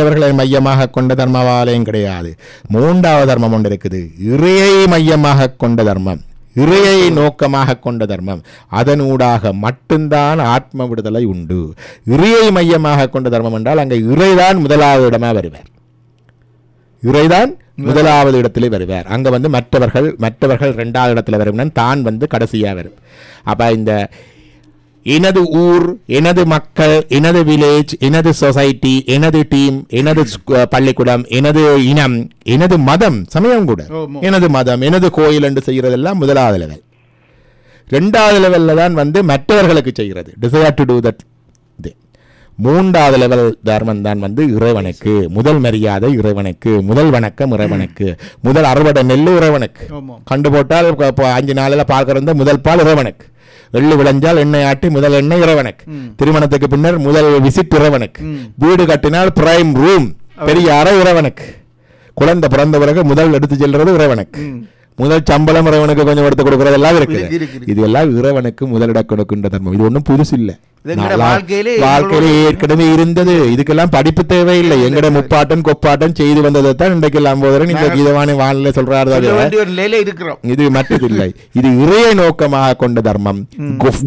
மற்றவர்களை மையமாக கொண்ட தர்மவாலயம் கிடையாது. மூன்றாவது தர்மம் ஒன்று இருக்குது. இறையை மையமாக கொண்ட தர்மம். இறையை நோக்கமாக கொண்ட தர்மம். அதனூடாக மட்டும்தான் ஆத்ம விடுதலை உண்டு. இறையை மையமாக கொண்ட தர்மம் என்றால் அங்கே இறைதான் முதலாவது இடமா வருவார். இறைதான் முதலாவது இடத்திலே வருவார். அங்க வந்து மற்றவர்கள் மற்றவர்கள் ரெண்டாவது இடத்துல வரும் தான் வந்து கடைசியா வரும். அப்போ இந்த எனது ஊர் எனது மக்கள் எனது வில்லேஜ் எனது சொசைட்டி எனது டீம் எனது பள்ளிக்கூடம் எனது இனம் எனது மதம் சமயம் கூட. எனது மதம் எனது கோயில் என்று செய்யறதெல்லாம் முதலாவது லெவல் ரெண்டாவது லெவல்ல தான் வந்து மற்றவர்களுக்கு செய்கிறது டிசைர் டு டூ தட் மூன்றாவது லெவல் தர்மம் தான் வந்து இறைவனுக்கு. முதல் மரியாதை இறைவனுக்கு. முதல் வணக்கம் இறைவனுக்கு. முதல் அறுவடை நெல் இறைவனுக்கு. கண்டு போட்டால் அஞ்சு நாளில் பால் கறந்த முதல் பால் இறைவனுக்கு. எள்ளு விளைஞ்சால் எண்ணெய் ஆட்டி முதல் எண்ணெய் இறைவனுக்கு. திருமணத்துக்கு பின்னர் முதல் விசிட் இறைவனுக்கு. வீடு கட்டினால் பிரைம் ரூம் பெரிய அறை இறைவனுக்கு. குழந்தை பிறந்த பிறகு முதல் எடுத்து செல்றது இறைவனுக்கு. முதல் சம்பளம் இறைவனுக்கு கொஞ்சம் எடுத்து கொடுக்கறதெல்லாம் இருக்கு, இருக்கு இருக்கு. இது எல்லாம் இறைவனுக்கு முதலிட கொடுக்கின்ற தர்மம். இது ஒண்ணும் புதுசு இல்ல வாழ்க்கையிலே ஏற்கனவே இருந்தது. இதுக்கெல்லாம் படிப்பு தேவையில்லை. எங்கட முப்பாட்டன் கொப்பாட்டன் செய்து வந்ததை தான் இன்றைக்கு போதும் இந்த கீதவாணி வானிலை சொல்றாரு இருக்கிறோம். இது மற்றதில்லை. இது இறையை நோக்கமாக கொண்ட தர்மம்.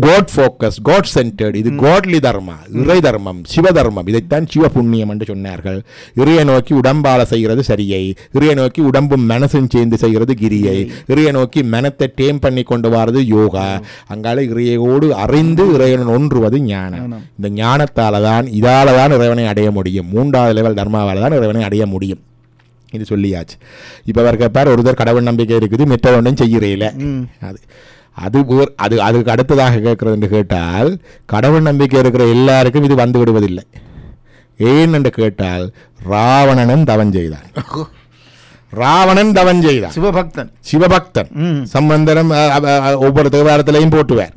காட் ஃபோக்கஸ் காட் சென்டர்ட் இது காட்லி தர்மா இறை தர்மம் சிவ தர்மம். இதைத்தான் சிவ புண்ணியம் என்று சொன்னார்கள். இறையை நோக்கி உடம்பால செய்கிறது சரியை. இறையை நோக்கி உடம்பும் மனசும் சேர்ந்து செய்கிறது கிரியை. இறையை நோக்கி மனத்தை டேம் பண்ணி கொண்டு வரது யோகா. அங்கால இறையோடு அறிந்து இறைவன் ஒன்றுவது ஞானம். இந்த ஞானத்தால தான் இதால தான் இறைவனை அடைய முடியும். மூன்றாவது லெவல் தர்மாவால தான் இறைவனை அடைய முடியும். இது சொல்லியாச்சு. இப்போ அவர் கேட்பார் ஒருத்தர் கடவுள் நம்பிக்கை இருக்குது மற்ற ஒன்றும் செய்கிறீல அது அது அது அதுக்கு அடுத்ததாக கேட்கறது என்று கேட்டால் கடவுள் நம்பிக்கை இருக்கிற எல்லாருக்கும் இது வந்து விடுவதில்லை. ஏன் என்று கேட்டால் ராவணனும் தவம் செய்தான். ராவணன் தவம் செய்தான். சிவபக்தன். சிவபக்தன். சம்பந்தரம் ஒவ்வொரு தேவாரத்திலையும் போட்டுவார்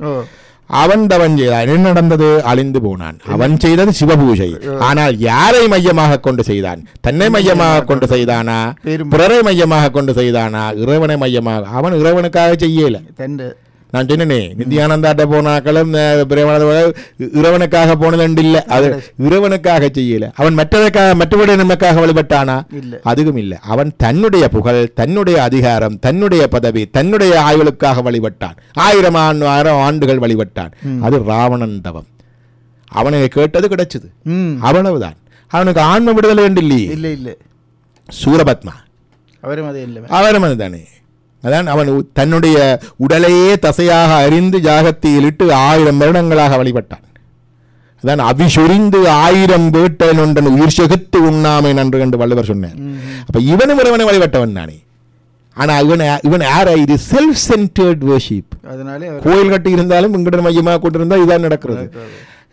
அவன் தவன் செய்தான் என்ன நடந்தது அழிந்து போனான். அவன் செய்தது சிவபூஜை. ஆனால் யாரை மையமாக கொண்டு செய்தான்? தன்னை மையமாக கொண்டு செய்தானா? பிறரை மையமாக கொண்டு செய்தானா? இறைவனை மையமாக அவன் இறைவனுக்காக செய்யல. நான் சொன்னேனே நித்யானந்தாட்ட போனாக்களும் பிரேமானந்த இறைவனுக்காக போனது இல்ல அது இறைவனுக்காக செய்யல. அவன் மற்றவனுக்காக மற்றவருடைய நமக்காக வழிபட்டானா? அதுவும் இல்லை. அவன் தன்னுடைய புகழ் தன்னுடைய அதிகாரம் தன்னுடைய பதவி தன்னுடைய ஆயுளுக்காக வழிபட்டான். ஆயிரம் ஆயிரம் ஆண்டுகள் வழிபட்டான். அது ராவணன் தவம். அவனை கேட்டது கிடைச்சது. அவ்வளவுதான். அவனுக்கு ஆன்ம விடுதலை என்று இல்லையே இல்ல இல்ல. சூரபத்மா. அவரும் அதே இல்லை அவரும் அதுதானே. அதான் அவன் தன்னுடைய உடலையே தசையாக அறிந்து ஜாகத்தில் இட்டு ஆயிரம் வருடங்களாக வழிபட்டான். அதான் அவிசுரிந்து ஆயிரம் வேட்டன் ஒன்றன் உயிர் செகுத்து உண்ணாமை நன்று என்று வள்ளுவர் சொன்னார். அப்ப இவனும் இறைவனை வழிபட்டவன் தானே. ஆனா இவன் இவன் யார? இது செல்ஃப் சென்டர்ட் worship. அதனாலே கோயில் கட்டி இருந்தாலும் இங்கட மையமாக கொண்டிருந்தா இதான் நடக்கிறது.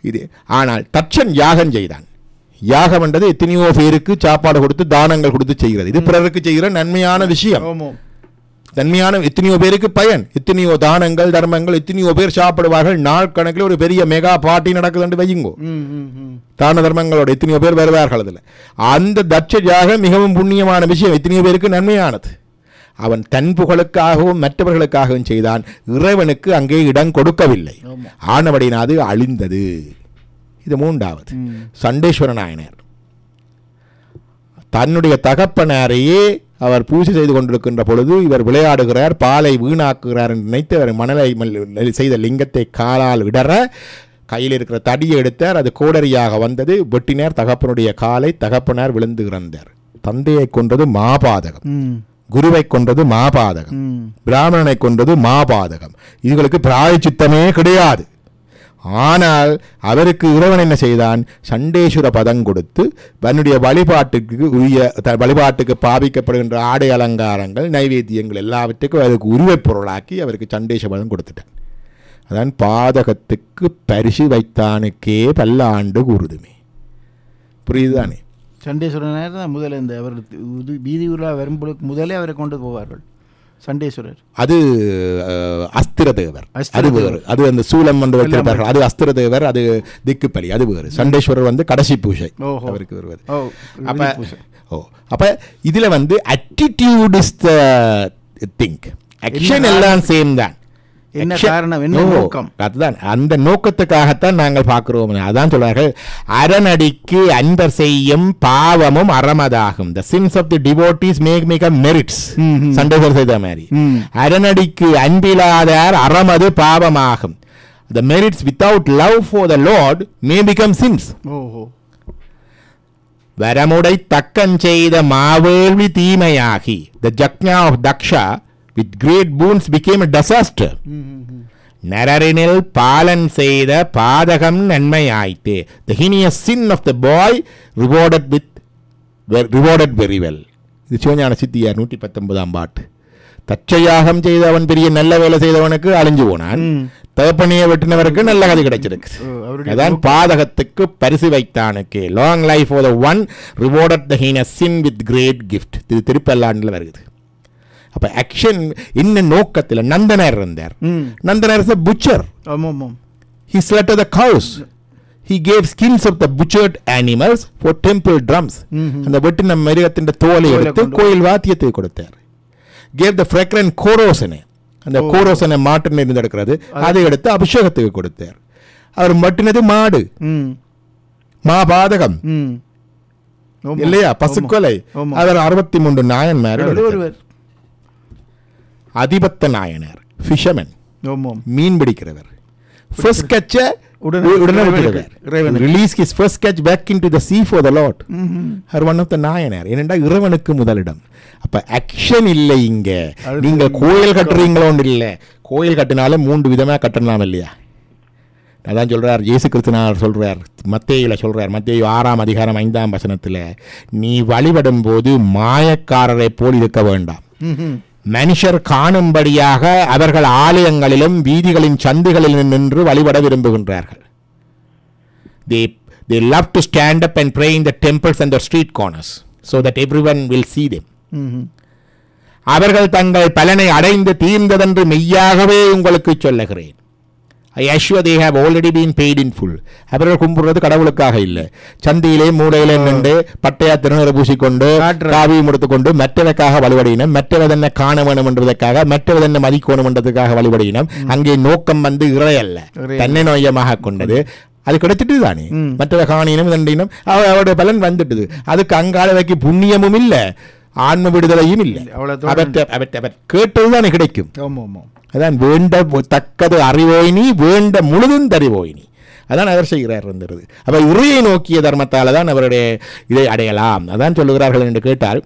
இது ஆனால் தட்சன் யாகம் செய்தான். யாகம் என்றது எத்தனையோ பேருக்கு சாப்பாடு கொடுத்து தானங்கள் கொடுத்து செய்கிறது. இது பிறருக்கு செய்கிற நன்மையான விஷயம். ஆமாம் நன்மையான எத்தனையோ பேருக்கு பயன் எத்தனையோ தானங்கள் தர்மங்கள் எத்தனையோ பேர் சாப்பிடுவார்கள். நாள் கணக்கில் ஒரு பெரிய மெகா பார்ட்டி நடக்குதுன்னு வையுங்கோ. தான தர்மங்களோட எத்தனையோ பேர் வருவார்கள் அதில். அந்த தட்சஜாக மிகவும் புண்ணியமான விஷயம் எத்தனையோ பேருக்கு நன்மையானது. அவன் தன் புகழுக்காகவும் மற்றவர்களுக்காகவும் செய்தான். இறைவனுக்கு அங்கே இடம் கொடுக்கவில்லை. ஆமா. ஆனபடினா அது அழிந்தது. இது மூன்றாவது. சண்டேஸ்வர நாயனார். தன்னுடைய தகப்பனாரையே அவர் பூஜை செய்து கொண்டிருக்கின்ற பொழுது இவர் விளையாடுகிறார் பாலை வீணாக்குகிறார் என்று நினைத்து அவர் மணலை செய்த லிங்கத்தை காலால் விடற கையில் இருக்கிற தடியை எடுத்தார் அது கோடரியாக வந்தது வெட்டினார் தகப்பனுடைய காலை தகப்பனார் விழுந்து இறந்தார். தந்தையை கொன்றது மாபாதகம். குருவை கொன்றது மாபாதகம். பிராமணனை கொன்றது மாபாதகம். இதுகளுக்கு பிராயச்சித்தமே கிடையாது. ஆனால் அவருக்கு இறைவன் என்ன செய்தான்? சண்டேஸ்வர பதம் கொடுத்து தன்னுடைய வழிபாட்டுக்கு உரிய த- வழிபாட்டுக்கு பாவிக்கப்படுகின்ற ஆடை அலங்காரங்கள் நைவேத்தியங்கள் எல்லாவற்றுக்கும் அதுக்கு உருவைப் பொருளாக்கி அவருக்கு சண்டேஸ்வர பதம் கொடுத்துட்டான். அதான் பாதகத்துக்கு பரிசு வைத்தானுக்கே பல்லாண்டு கூறுதுமே. புரியுதுதானே? சண்டேஸ்வரர் தான் முதல்ல இந்த அவர் வீதி உலா வரும்பொழுது முதலே அவரை கொண்டு போவார்கள். சண்டேஸ்வரர் அது அஸ்திர தேவர் அது வேறு. அது அந்த சூலம் வந்து வைத்திருப்பார்கள். அது அஸ்திர தேவர் அது திக்குப்பலி அது வேறு. சண்டேஸ்வரர் வந்து கடைசி பூஜை. அவருக்கு வருவது. அப்ப. ஓ அப்ப இதுல வந்து attitude is the think action எல்லாம் சேம் தான். என்ன காரணம்? என்ன நோக்கம்? அதுதான். அந்த நோக்கத்துக்காகத்தான் நாங்கள் பார்க்கிறோம் அதான் சொல்றார்கள் அரணடிக்கு அன்பர் செய்யும் பாவமும் அறமதாகும். The sins of the devotees make make a merits. ம்ஹும். சண்டேசர் செய்த மாதிரி. ம். அரணடிக்கு அன்பிலாதார் அறமது பாவமாகும். The merits without love for the lord may become sins. ஓஹோ. வரமுடை தக்கன் செய்த மாவேள்வி தீமையாகி. The jagna of daksha with great boons became a disaster. ம், ம், ம். நரரினில் பாலன் செய்த பாதகம் நன்மையாயிற்று the heinous sin of the boy rewarded with rewarded very well இது சிவஞான சித்தியார் நூற்றி பத்தொன்பதாம் பாட்டு. தச்சையாகம் செய்தவன் பெரிய நல்ல வேலை செய்தவனுக்கு அழிஞ்சு போனான். தகப்பனையை வெட்டினவருக்கு நல்ல கதை கிடைச்சிருக்கு. அதான் பாதகத்துக்கு பரிசு வைத்தானுக்கு. Long life one rewarded the heinous sin with great gift இது திருப்பல்லாண்டில் வருது அப்ப ஆக்ஷன் என்ன நோக்கத்தில் நந்தனர் இருந்தார். நந்தனர் இஸ் ஆமாம் he slaughtered the cows. He gave skins of the butchered animals for temple drums. ம்ஹும். அந்த வெட்டின மிருகத்தின் தோலை எடுத்து கோயில் வாத்தியத்துக்கு கொடுத்தார். Gave the fragrant கோரோசனை அந்த. கோரோசனை மாட்டில் இருந்து எடுக்கிறது அதை எடுத்து அபிஷேகத்துக்கு கொடுத்தார். அவர் மட்டினது மாடு. மாபாதகம். இல்லையா? பசுக்கொலை. அவர் அறுபத்தி மூன்று நாயன்மார் ஒருவர். அதிபத்த நாயனார் ஃபிஷமன் ஆமாம். மீன் பிடிக்கிறவர். ஃபர்ஸ்ட் கட்ச உடனே இறைவனுக்கு. Release his first catch back in to the sea for the lord. Her one of the Nayanar. ஏனென்றா இறைவனுக்கு முதலிடம். அப்ப ஆக்ஷன் இல்லை இங்க. அது நீங்க நீங்க கோயில் கட்டுறீங்களோன்னு இல்லை. கோயில் கட்டினாலும் மூன்று விதமா கட்டலாம் இல்லையா? அதான் சொல்றார். இயேசு கிறிஸ்துனார் சொல்றார். மத்தேயில சொல்றார். மத்தேயு ஆறாம் அதிகாரம் ஐந்தாம் வசனத்துல நீ வழிபடும் போது மாயக்காரரை போல் இருக்க வேண்டாம். மனுஷர் காணும்படியாக அவர்கள் ஆலயங்களிலும் வீதிகளின் சந்துகளிலும் நின்று வழிபட விரும்புகின்றார்கள். They they love to stand up and pray in the temples and the street corners so that everyone will see them. ம்ஹும். அவர்கள் தங்கள் பலனை அடைந்து தீர்ந்ததென்று மெய்யாகவே உங்களுக்கு சொல்லுகிறேன். ஐ assure they have already been paid in full. அவர்கள் கும்பிடுறது கடவுளுக்காக இல்லை. சந்தியிலே மூலையிலே நின்று பட்டையா திருநீரை பூசிக்கொண்டு காவியம் எடுத்துக்கொண்டு மற்றவக்காக வழிபடினம் மற்றவதென்ன காண வேணும் என்றதற்காக மற்றவதென்ன மதிக்கணும் என்றதுக்காக வழிபடினம் அங்கே நோக்கம் வந்து இறை அல்ல. தன்னை நோயமாக கொண்டது. அது கிடைச்சிட்டு தானே. ம். மற்றவ காணினம் தண்டினம் அவ- அவருடைய பலன் வந்துட்டுது. அதுக்கு அங்கால வைக்க புண்ணியமும் இல்ல. ஆன்ம விடுதலையும் இல்லை கேட்டதுதான் கிடைக்கும் அதான் வேண்ட தக்கது அறிவோய் நீ வேண்ட முழுதும் தறிவோய் நீ அதான் அவர் செய்கிறார் இருந்தது அப்ப இறையை நோக்கிய தர்மத்தால தான் அவருடைய இதை அடையலாம் அதான் சொல்லுகிறார்கள் என்று கேட்டால்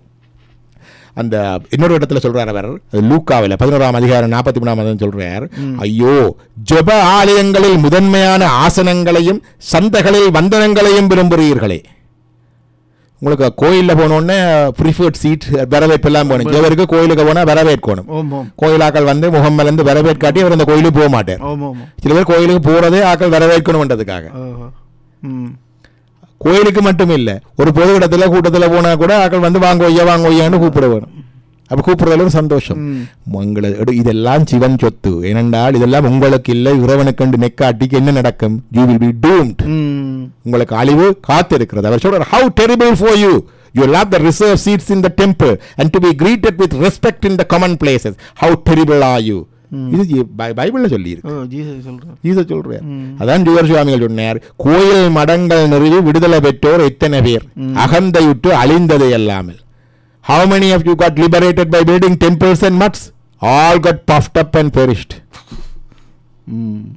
அந்த இன்னொரு இடத்துல சொல்றார் அவர் அது லூக்காவில் பதினோராம் அதிகாரம் நாற்பத்தி மூணாம் அதிகாரம் சொல்றார் ஐயோ ஜெப ஆலயங்களில் முதன்மையான ஆசனங்களையும் சந்தைகளில் வந்தனங்களையும் விரும்புகிறீர்களே உங்களுக்கு கோயிலில் போனோடனே ப்ரிஃபர்ட் சீட் வரவேற்பெல்லாம் போகணும் ஜெவருக்கு கோயிலுக்கு போனால் வரவேற்கணும். கோயிலாக்கள் வந்து முகம் மலர்ந்து வரவேற்காட்டி அவர் அந்த கோயிலுக்கு போக ஆமாம் சில பேர் கோயிலுக்கு போறதே ஆக்கள் வரவேற்கணும்ன்றதுக்காக. கோயிலுக்கு மட்டும் இல்ல ஒரு பொது இடத்துல கூட்டத்துல போனா கூட ஆக்கள் வந்து வாங்க ஒய்யா வாங்க ஒய்யான்னு கூப்பிட வேணும். அப்ப கூப்பிடுறதுல ஒரு சந்தோஷம். உங்களை இதெல்லாம் சிவன் சொத்து. ஏனென்றால் இதெல்லாம் உங்களுக்கு இல்லை இறைவனுக்கண்டு நெக்காட்டிக்கு என்ன நடக்கும்? யூ வில் பி டூம்ட் உங்களுக்கு அழிவு காத்திருக்கிறது. அவர் சொல்றார் how terrible for you you love the reserve seats in the temple and to be greeted with respect in the common places how terrible are you இது ஜி- பை- பைபிள்ல சொல்லியிருக்கு. சொல்றார். அதான் ஜுவர் சுவாமிகள் சொன்னார் கோயில் மடங்கள் நிறுவி விடுதலை பெற்றோர் எத்தனை பேர்? அகந்தையுற்று அழிந்தது எல்லாமல் how many of you got liberated by building temples and mutts all got puffed up and perished. ம்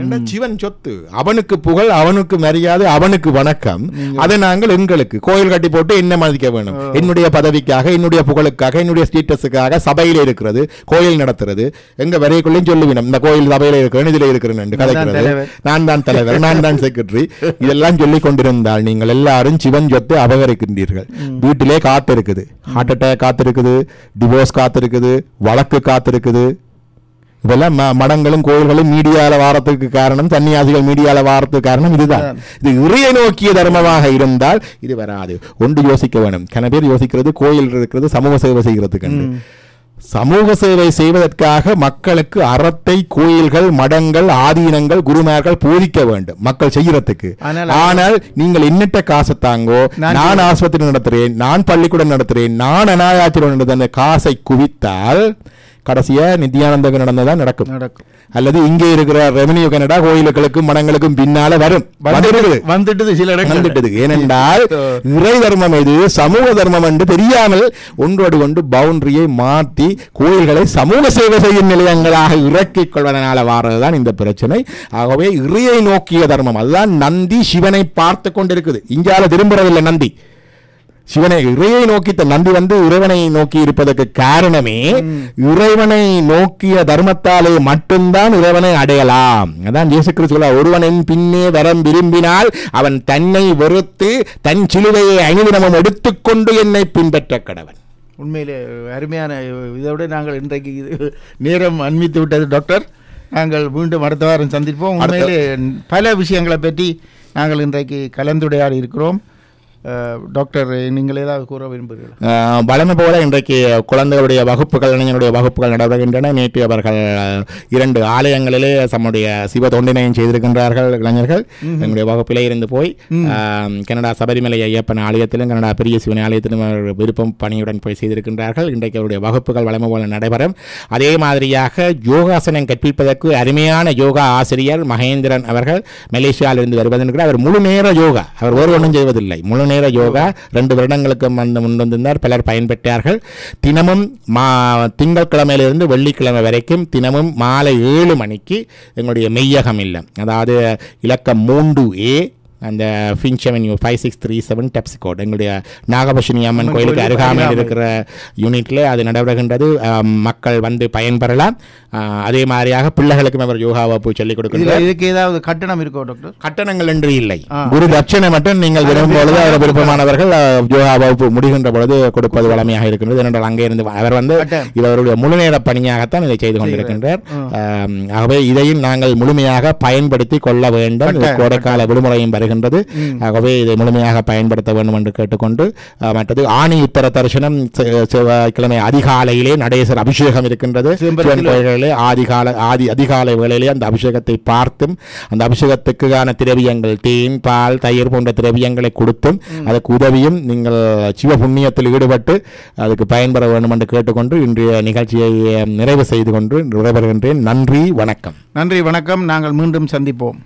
ஏண்டா சிவன் சொத்து? அவனுக்கு புகழ் அவனுக்கு மரியாதை அவனுக்கு வணக்கம். அதை நாங்கள் எங்களுக்கு கோயில் கட்டி போட்டு என்ன மதிக்க வேணும்? என்னுடைய பதவிக்காக என்னுடைய புகழுக்காக என்னுடைய ஸ்டேட்டஸுக்காக சபையில இருக்கிறது கோயில் நடத்துறது. எங்க வரைக்குள்ளேயும் சொல்லுவினம் இந்த கோயில் சபையில இருக்கிறேன் இதுல இருக்கிறேன் என்று நான் தான் கதைக்கிறது. தலைவர். நான் தான் தலைவர் நான் தான் செக்ரட்டரி இதெல்லாம் சொல்லிக் கொண்டிருந்தால் நீங்கள் எல்லாரும் சிவன் சொத்து அபகரிக்கின்றீர்கள். வீட்டிலே காத்திருக்குது. ஹார்ட் அட்டாக் காத்திருக்குது டிவோர்ஸ் காத்திருக்குது வழக்கு காத்திருக்குது. இதெல்லாம் மடங்களும் கோயில்களும் மீடியால வாரத்துக்கு காரணம் சன்னியாசிகள் மீடியால வாரத்துக்கு காரணம் இதுதான். இது இறையை நோக்கிய தர்மமாக இருந்தால் இது வராது. ஒன்று யோசிக்க வேணும். கன பேர் யோசிக்கிறது கோயில் இருக்கிறது சமூக சேவை செய்கிறதுக்கு சமூக சேவை செய்வதற்காக மக்களுக்கு அறத்தை கோயில்கள் மடங்கள் ஆதீனங்கள் குருமார்கள் போதிக்க வேண்டும். மக்கள் செய்யறதுக்கு ஆனால் நீங்கள் எண்ணற்ற காசை தாங்கோ நான் ஆஸ்பத்திரி நடத்துறேன் நான் பள்ளிக்கூடம் நடத்துறேன் நான் அனாயாத்திரம் நடத்த அந்த காசை குவித்தால் கடைசியா நித்யானந்தக்கு நடந்ததான் நடக்கும். நடக்கும். அல்லது இங்கே இருக்கிற ரெவன்யூ கனடா கோயிலுகளுக்கும் மடங்களுக்கும் பின்னால வரும். வந்துட்டு சில வந்துட்டது. ஏனென்றால் இறை தர்மம் இது சமூக தர்மம் என்று தெரியாமல் ஒன்றோடு ஒன்று பவுண்டரியை மாற்றி கோயில்களை சமூக சேவை செய்யும் நிலையங்களாக இறக்கிக் கொள்வதனால வாரதுதான் இந்த பிரச்சனை. ஆகவே இறையை நோக்கிய தர்மம். அதுதான் நந்தி சிவனை பார்த்து கொண்டிருக்குது. இங்கால திரும்புறதில்லை நந்தி. சிவனை இறையை நோக்கி த- நந்தி வந்து இறைவனை நோக்கி இருப்பதற்கு காரணமே இறைவனை நோக்கிய தர்மத்தாலே மட்டும்தான் இறைவனை அடையலாம். அதான் இயேசு கிறிஸ்து சொல்றார், ஒருவனின் பின்னே வரம் விரும்பினால் அவன் தன்னை வெறுத்து தன் சிலுவையை அணிதினமும் எடுத்துக்கொண்டு என்னை பின்பற்ற கடவன். உண்மையிலே அருமையான இதோட நாங்கள் இன்றைக்கு இது நேரம் அண்மித்து விட்டது டாக்டர். நாங்கள் மீண்டும் அடுத்த வாரம் சந்திப்போம். உண்மையிலே பல விஷயங்களை பற்றி நாங்கள் இன்றைக்கு கலந்துரையாடி இருக்கிறோம் டாக்டர் நீங்கள் ஏதாவது கூற விரும்புகிறீர்களா? வழமை போல இன்றைக்கு குழந்தைகளுடைய வகுப்புகள் இளைஞருடைய வகுப்புகள் நடைபெறுகின்றன. நேற்று அவர்கள் இரண்டு ஆலயங்களிலே தம்முடைய சிவ தொண்டினையும் செய்திருக்கின்றார்கள் இளைஞர்கள். எங்களுடைய வகுப்பிலே இருந்து போய் கனடா சபரிமலை ஐயப்பன் ஆலயத்திலும் கனடா பெரிய சிவன் ஆலயத்திலும் விருப்பம் பணியுடன் போய் செய்திருக்கின்றார்கள். இன்றைக்கு அவருடைய வகுப்புகள் வழமை போல நடைபெறும். அதே மாதிரியாக யோகாசனம் கற்பிப்பதற்கு அருமையான யோகா ஆசிரியர் மகேந்திரன் அவர்கள் மலேசியாவிலிருந்து வருவதென்கிறார் அவர் முழு நேர யோகா அவர் ஒரு ஒன்றும் செய்வதில்லை. முழு நேர யோகா ரெண்டு வருடங்களுக்கு வந்து முன் வந்திருந்தார். பலர் பயன்பெற்றார்கள். தினமும் மா திங்கட்கிழமையிலிருந்து வெள்ளிக்கிழமை வரைக்கும் தினமும் மாலை ஏழு மணிக்கு எங்களுடைய மெய்யகம் இல்லை. அதாவது இலக்கம் மூன்று ஏ அந்த Finch avenue five six three seven Tapscott எங்களுடைய நாகபஷினி அம்மன் கோயிலுக்கு அருகாமையில் இருக்கிற யூனிட்டில் அது நடைபெறுகின்றது மக்கள் வந்து பயன்பெறலாம். அதே மாதிரியாக பிள்ளைகளுக்கும் அவர் யோகா வகுப்பு சொல்லிக் இதுல கொடுக்கின்றார் இதுக்கு ஏதாவது கட்டணம் இருக்கோ டாக்டர் கட்டணங்கள் என்று இல்லை. குரு தட்சணை மட்டும் நீங்கள் விரும்பும் பொழுது அவர் விருப்பமானவர்கள் யோகா வகுப்பு முடிகின்ற பொழுது கொடுப்பது வளமையாக இருக்கின்றது. ஏனென்றால் அங்கே இருந்து அவர் வந்து. இவருடைய முழுநேர பணியாகத்தான் இதை செய்து கொண்டிருக்கின்றார். ஆகவே இதையும் நாங்கள் முழுமையாக பயன்படுத்தி கொள்ள வேண்டும். கோடைக்கால விடுமுறையும் வருகின்றது. ஆகவே இதை முழுமையாக பயன்படுத்த வேண்டும் என்று கேட்டுக்கொண்டு மற்றது ஆணி உத்தர தரிசனம் செவ்வாய்க்கிழமை அதிகாலையிலே நடேசர் அபிஷேகம் இருக்கின்றது. கோயில்களிலே ஆதிகால ஆதி அதிகாலை வேளையிலே அந்த அபிஷேகத்தை பார்த்தும் அந்த அபிஷேகத்துக்கான திரவியங்கள் தேன் பால் தயிர் போன்ற திரவியங்களை கொடுத்தும் அதுக்கு உதவியும் நீங்கள் சிவ புண்ணியத்தில் ஈடுபட்டு அதுக்கு பயன்பெற வேண்டும் என்று கேட்டுக்கொண்டு இன்றைய நிகழ்ச்சியை நிறைவு செய்து கொண்டு நிறைவேறுகின்றேன் நன்றி வணக்கம். நன்றி வணக்கம். நாங்கள் மீண்டும் சந்திப்போம்.